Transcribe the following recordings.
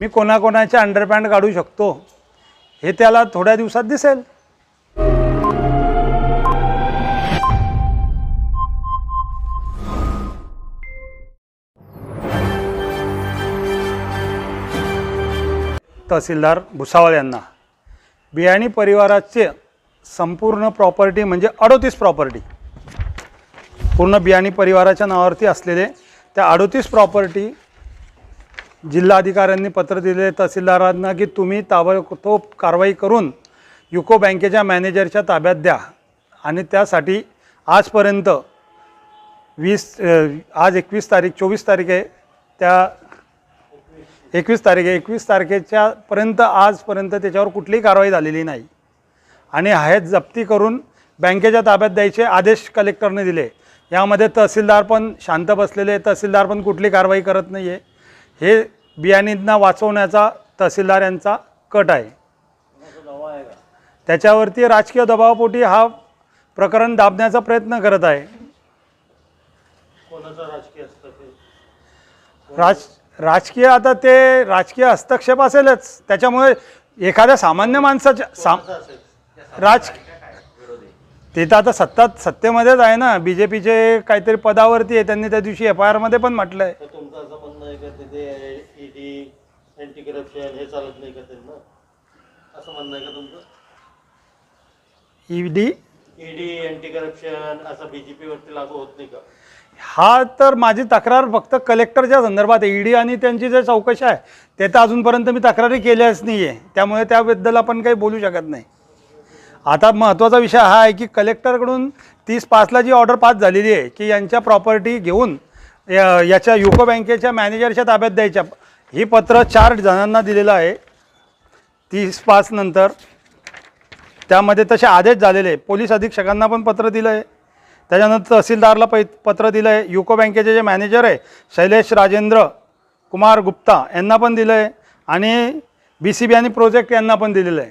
मी कोणाकोणाचे अंडरपॅन्ट काढू शकतो? हे त्याला थोड्या दिवसात दिसेल. तहसीलदार भुसावळ यांना. बियाणी परिवाराचे संपूर्ण प्रॉपर्टी म्हणजे अडोतीस प्रॉपर्टी पूर्ण बियाणी परिवाराच्या नावावरती असलेले त्या अडोतीस प्रॉपर्टी जिल्हाधिकाऱ्यांनी पत्र दिले तहसीलदारांना की तुम्ही ताबडतोब कारवाई करून युको बँकेच्या मॅनेजरच्या ताब्यात द्या. आणि त्यासाठी आजपर्यंत वीस आज एकवीस तारीख चोवीस तारीख आहे त्या एकवीस तारीख आहे एकवीस तारखेच्या पर्यंत आजपर्यंत त्याच्यावर कुठलीही कारवाई झालेली नाही. आणि हयात जप्ती करून बँकेच्या ताब्यात द्यायचे आदेश कलेक्टरने दिले. यामध्ये तहसीलदार पण शांत बसलेले तहसीलदार पण कुठली कारवाई करत नाही आहे हे बियाणींना वाचवण्याचा तहसीलदार यांचा कट आहे. त्याच्यावरती राजकीय दबावापोटी हा प्रकरण दाबण्याचा प्रयत्न करत आहे. राज राजकीय आता ते राजकीय हस्तक्षेप असेलच. त्याच्यामुळे एखाद्या सामान्य माणसाच्या साम राज ते तर आता सत्तात सत्तेमध्येच आहे ना. बी जे पीचे काहीतरी पदावरती आहे. त्यांनी त्या दिवशी एफ आय आरमध्ये पण म्हटलं आहे तर तुमचं असं म्हणणं आहे का तिथे ईडी अँटी करप्शन हे चालत नाही का त्यांना असं म्हणणं आहे का तुमचं? E D ED anti corruption असं बीजेपी वरती लागू होत नाही का? हा तर माझी तक्रार फक्त कलेक्टरच्या संदर्भात आहे. ईडी आणि त्यांची जे चौकशी आहे ते तर अजूनपर्यंत मी तक्रारी केल्याच नाही आहे त्यामुळे त्याबद्दल आपण काही बोलू शकत नाही. आता महत्त्वाचा विषय हा आहे की कलेक्टरकडून तीस पाचला जी ऑर्डर पास झालेली आहे की यांच्या प्रॉपर्टी घेऊन या- याच्या युको बँकेच्या मॅनेजरच्या ताब्यात द्यायच्या. ही पत्र चार जणांना दिलेलं आहे. तीस पाच नंतर. त्यामध्ये तसे आदेश झालेले आहे. पोलीस अधीक्षकांना पण पत्र दिलं आहे. त्याच्यानंतर तहसीलदारला पै पत्र दिलं आहे. युको बँकेचे जे मॅनेजर आहे शैलेश राजेंद्र कुमार गुप्ता यांना पण दिलं आहे. आणि बी सी बी आणि प्रोजेक्ट यांना पण दिलेलं आहे.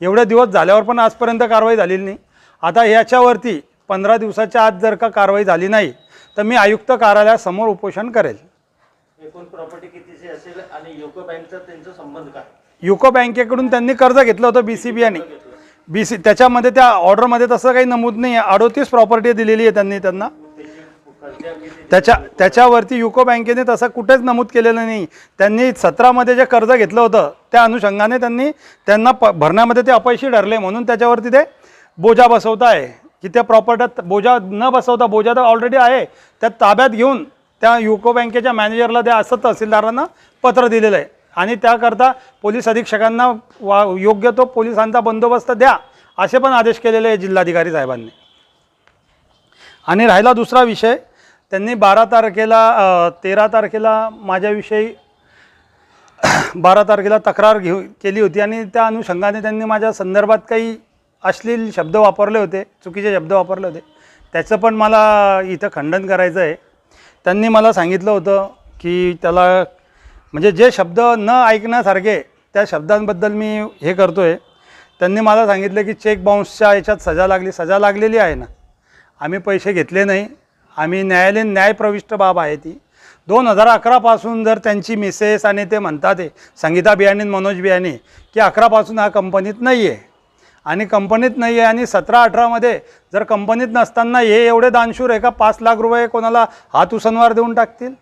एवढे दिवस झाल्यावर पण आजपर्यंत कारवाई झालेली नाही. आता याच्यावरती पंधरा दिवसाच्या आत जर का कारवाई झाली नाही तर मी आयुक्त कार्यालयासमोर उपोषण करेल. एकूण प्रॉपर्टी कितीची असेल आणि युको बँकचा त्यांचा संबंध काय? युको बँकेकडून त्यांनी कर्ज घेतलं होतं बी सी बी आणि. बी सी त्याच्यामध्ये त्या ऑर्डरमध्ये तसं काही नमूद नाही आहे. अडोतीस प्रॉपर्टी दिलेली आहे त्यांनी त्यांना. त्याच्या त्याच्यावरती युको बँकेने तसं कुठेच नमूद केलेलं नाही. त्यांनी सतरामध्ये जे कर्ज घेतलं होतं त्या अनुषंगाने त्यांनी त्यांना प भरण्यामध्ये ते अपयशी ठरले म्हणून त्याच्यावरती ते बोजा बसवता आहे की त्या प्रॉपर्ट्यात बोजा न बसवता बोजा तर ऑलरेडी आहे. त्या ताब्यात घेऊन त्या युको बँकेच्या मॅनेजरला द्या असं तहसीलदारांना पत्र दिलेलं आहे. आणि त्याकरता पोलीस अधीक्षकांना वा योग्य तो पोलिसांचा बंदोबस्त द्या असे पण आदेश केलेले आहे जिल्हाधिकारी साहेबांनी. आणि राहिला दुसरा विषय त्यांनी बारा तारखेला तेरा तारखेला माझ्याविषयी बारा तारखेला तक्रार घेऊ केली होती. आणि त्या अनुषंगाने त्यांनी माझ्या संदर्भात काही अश्लील शब्द वापरले होते चुकीचे शब्द वापरले होते. त्याचं पण मला इथं खंडन करायचं आहे. त्यांनी मला सांगितलं होतं की त्याला म्हणजे जे शब्द न ऐकण्यासारखे त्या शब्दांबद्दल मी हे करतो आहे त्यांनी मला सांगितलं की चेक बाउन्सच्या याच्यात सजा लागली सजा लागलेली आहे ना. आम्ही पैसे घेतले नाही. आम्ही न्यायालयीन न्यायप्रविष्ट बाब आहे ती. दोन हजार अकरापासून जर त्यांची मिसेस आणि ते म्हणतात आहे संगीता बियाणी मनोज बियाणी की अकरापासून हा कंपनीत नाही आहे आणि कंपनीत नाही आहे आणि सतरा अठरामध्ये जर कंपनीत नसताना हे एवढे दानशूर आहे का? पाच लाख रुपये कोणाला हात उसनवार देऊन टाकतील?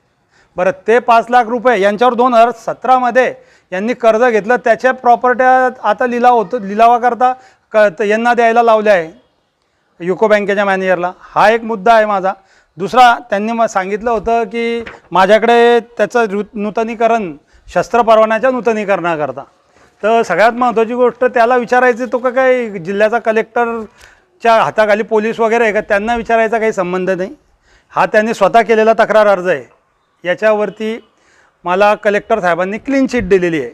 बरं ते पाच लाख रुपये यांच्यावर दोन हजार सतरामध्ये यांनी कर्ज घेतलं. त्याच्या प्रॉपर्ट्या आता लिलाव होतो लिलावाकरता क यांना द्यायला लावले आहे युको बँकेच्या मॅनेजरला. हा एक मुद्दा आहे माझा. दुसरा त्यांनी मग सांगितलं होतं की माझ्याकडे त्याचं नूतनीकरण शस्त्र परवान्याच्या नूतनीकरणाकरता. तर सगळ्यात महत्त्वाची गोष्ट त्याला विचारायची तो का काय जिल्ह्याचा कलेक्टरच्या हाताखाली पोलीस वगैरे आहे का? त्यांना विचारायचा काही संबंध नाही. हा त्यांनी स्वतः केलेला तक्रार अर्ज आहे. याच्यावरती मला कलेक्टर साहेबांनी क्लीन चिट दिलेली आहे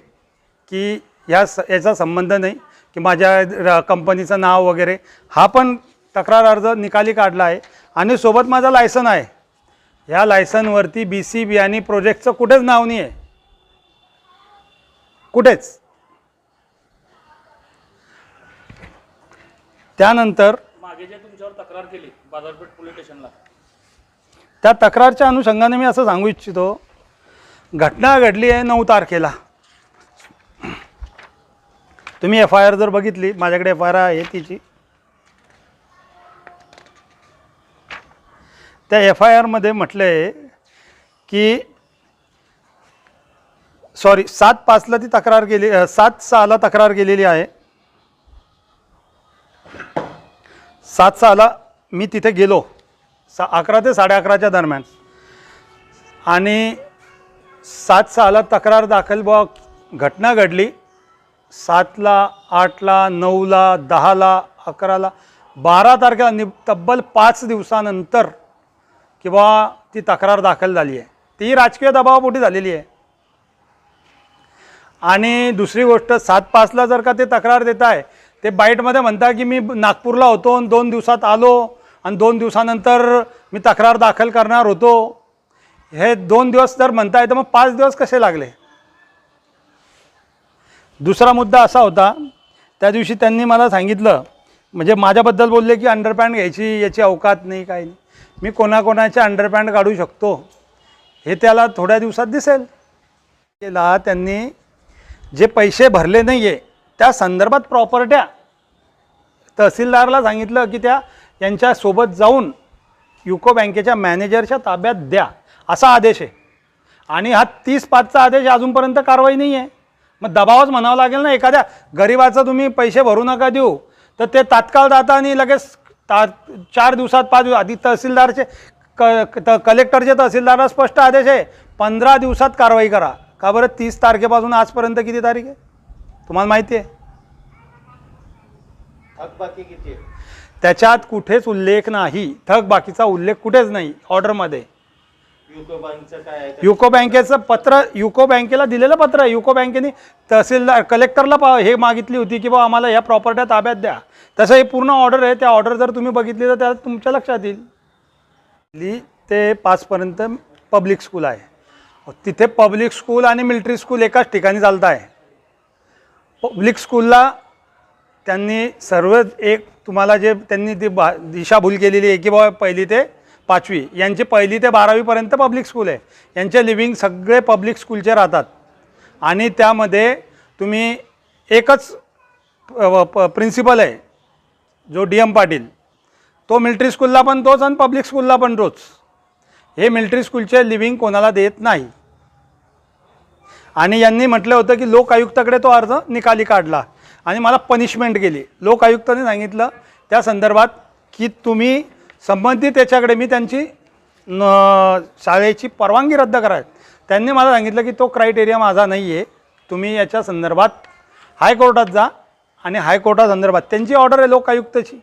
की ह्या स याचा संबंध नाही की माझ्या कंपनीचं नाव वगैरे. हा पण तक्रार अर्ज निकाली काढला आहे आणि सोबत माझा लायसन आहे. ह्या लायसनवरती बी सी बी आणि प्रोजेक्टचं कुठेच नाव नाही आहे कुठेच. त्यानंतर मागे जे तुमच्यावर तक्रार केली बाजारपेठ पोलीस स्टेशनला. त्या तक्रारच्या अनुषंगाने मी असं सांगू इच्छितो घटना घडली आहे नऊ तारखेला. तुम्ही एफ आय आर जर बघितली माझ्याकडे एफ आय आर आहे तिची. त्या एफ आय आरमध्ये म्हटलं आहे की सॉरी सात पाचला ती तक्रार अ, सात सहाला तक्रार गेलेली आहे. सात सहाला मी तिथे गेलो. सा अकरा ते साडे अकराच्या दरम्यान. आणि सात सहाला तक्रार दाखल बुवा घटना घडली. सातला आठला नऊला दहाला अकराला बारा तारखेला नि तब्बल पाच दिवसानंतर किंवा ती तक्रार दाखल झाली आहे. ती राजकीय दबावापोटी झालेली आहे. आणि दुसरी गोष्ट सात पाचला जर का ते तक्रार देत आहे ते बाईटमध्ये म्हणता की मी नागपूरला होतो आणि दोन दिवसात आलो आणि दोन दिवसानंतर मी तक्रार दाखल करणार होतो. हे दोन दिवस जर म्हणताय तर मग पाच दिवस कसे लागले? दुसरा मुद्दा असा होता त्या दिवशी त्यांनी मला सांगितलं म्हणजे माझ्याबद्दल बोलले की अंडरपॅन्ट घ्यायची याची अवकात नाही काही नाही. मी कोणाकोणाचे अंडरपॅन्ट काढू शकतो हे त्याला थोड्या दिवसात दिसेल. केला त्यांनी जे पैसे भरले नाही आहे त्या संदर्भात प्रॉपर्ट्या तहसीलदारला सांगितलं की त्या यांच्यासोबत जाऊन युको बँकेच्या मॅनेजरच्या ताब्यात द्या. असा आदेश आहे. आणि हा तीस पाचचा आदेश अजूनपर्यंत कारवाई नाही आहे मग दबावच म्हणावं लागेल ना एखाद्या गरिबाचं तुम्ही पैसे भरू नका देऊ. तर ते तात्काळ जाता आणि लगेच ता चार दिवसात पाच दिवस आधी तहसीलदारचे क त कलेक्टरचे तहसीलदारला स्पष्ट आदेश आहे पंधरा दिवसात कारवाई करा. का बरं? तीस तारखेपासून आजपर्यंत किती तारीख आहे? तुम्हाला माहिती आहे? थकबाकी किती आहे? त्याच्यात कुठेच उल्लेख नाही. थक बाकीचा उल्लेख कुठेच नाही. ऑर्डरमध्ये युको बँकचं काय आहे? युको बँकेचं पत्र युको बँकेला दिलेलं पत्र आहे. युको बँकेने तहसीलदार कलेक्टरला पा हे मागितली होती की बा आम्हाला या प्रॉपर्ट्या ताब्यात द्या. तसं हे पूर्ण ऑर्डर आहे. त्या ऑर्डर जर तुम्ही बघितली तर त्या तुमच्या लक्षात येईल. ली ते पाचपर्यंत पब्लिक स्कूल आहे. तिथे पब्लिक स्कूल आणि मिलिटरी स्कूल एकाच ठिकाणी चालत आहे पब्लिक स्कूलला त्यांनी सर्व एक तुम्हाला जे त्यांनी ती बा दिशाभूल केलेली आहे की बाबा पहिली ते पाचवी यांची पहिली ते बारावीपर्यंत पब्लिक स्कूल आहे. यांचे लिव्हिंग सगळे पब्लिक स्कूलचे राहतात. आणि त्यामध्ये तुम्ही एकच प्रिन्सिपल आहे जो डी एम पाटील. तो मिल्ट्री स्कूलला पण तोच आणि पब्लिक स्कूलला पण तोच. हे मिल्ट्री स्कूलचे लिव्हिंग कोणाला देत नाही. आणि यांनी म्हटलं होतं की लोक आयुक्ताकडे तो अर्ज निकाली काढला. आणि मला पनिशमेंट केली लोक आयुक्ताने सांगितलं त्या संदर्भात की तुम्ही संबंधित याच्याकडे मी त्यांची न शाळेची परवानगी रद्द कराय त्यांनी मला सांगितलं की तो क्रायटेरिया माझा नाही आहे तुम्ही याच्या संदर्भात हायकोर्टात जा आणि हायकोर्टासंदर्भात त्यांची ऑर्डर आहे लोकायुक्ताची